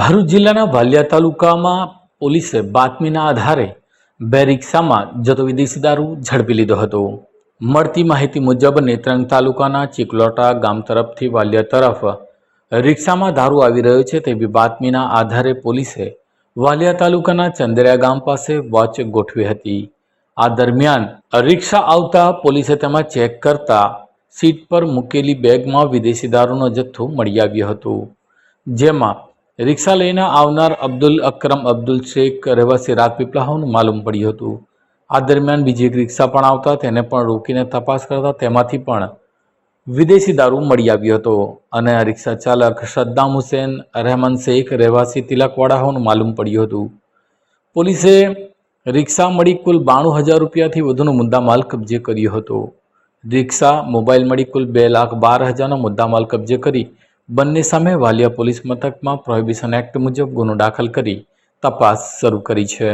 ભરૂચ જિલ્લાના વાલિયા તાલુકામાં પોલીસે બાતમીના આધારે બે રિક્ષામાં જતો વિદેશી દારૂ ઝડપી લીધો હતો. મળતી માહિતી મુજબ નેત્રંગ તાલુકાના ચિકલોટા ગામ તરફથી વાલિયા તરફ રિક્ષામાં દારૂ આવી રહ્યો છે તેવી બાતમીના આધારે પોલીસે વાલિયા તાલુકાના ચંદરિયા ગામ પાસે વોચ ગોઠવી હતી. આ દરમિયાન રિક્ષા આવતા પોલીસે તેમાં ચેક કરતા સીટ પર મૂકેલી બેગમાં વિદેશી દારૂનો જથ્થો મળી આવ્યો હતો, જેમાં રિક્ષા લઈને આવનાર અબ્દુલ અકરમ અબ્દુલ શેખ રહેવાસી રાજપીપળા હોવાનું માલુમ પડ્યું હતું. આ દરમિયાન બીજી એક રિક્ષા પણ આવતા તેને પણ રોકીને તપાસ કરતા તેમાંથી પણ વિદેશી દારૂ મળી આવ્યો હતો અને આ રિક્ષા ચાલક સદ્દામ હુસેન રહેમાન શેખ રહેવાસી તિલકવાડા હોવાનું માલુમ પડ્યું હતું. પોલીસે રિક્ષા મળી કુલ બાણું હજાર રૂપિયાથી વધુનો મુદ્દામાલ કબજે કર્યો હતો. રિક્ષા, મોબાઈલ મળી કુલ બે લાખ બાર હજારનો મુદ્દામાલ કબજે કરી બંને સામે વાલિયા પોલીસ મથકમાં પ્રોહિબિશન એક્ટ મુજબ ગુનો દાખલ કરી તપાસ શરૂ કરી છે.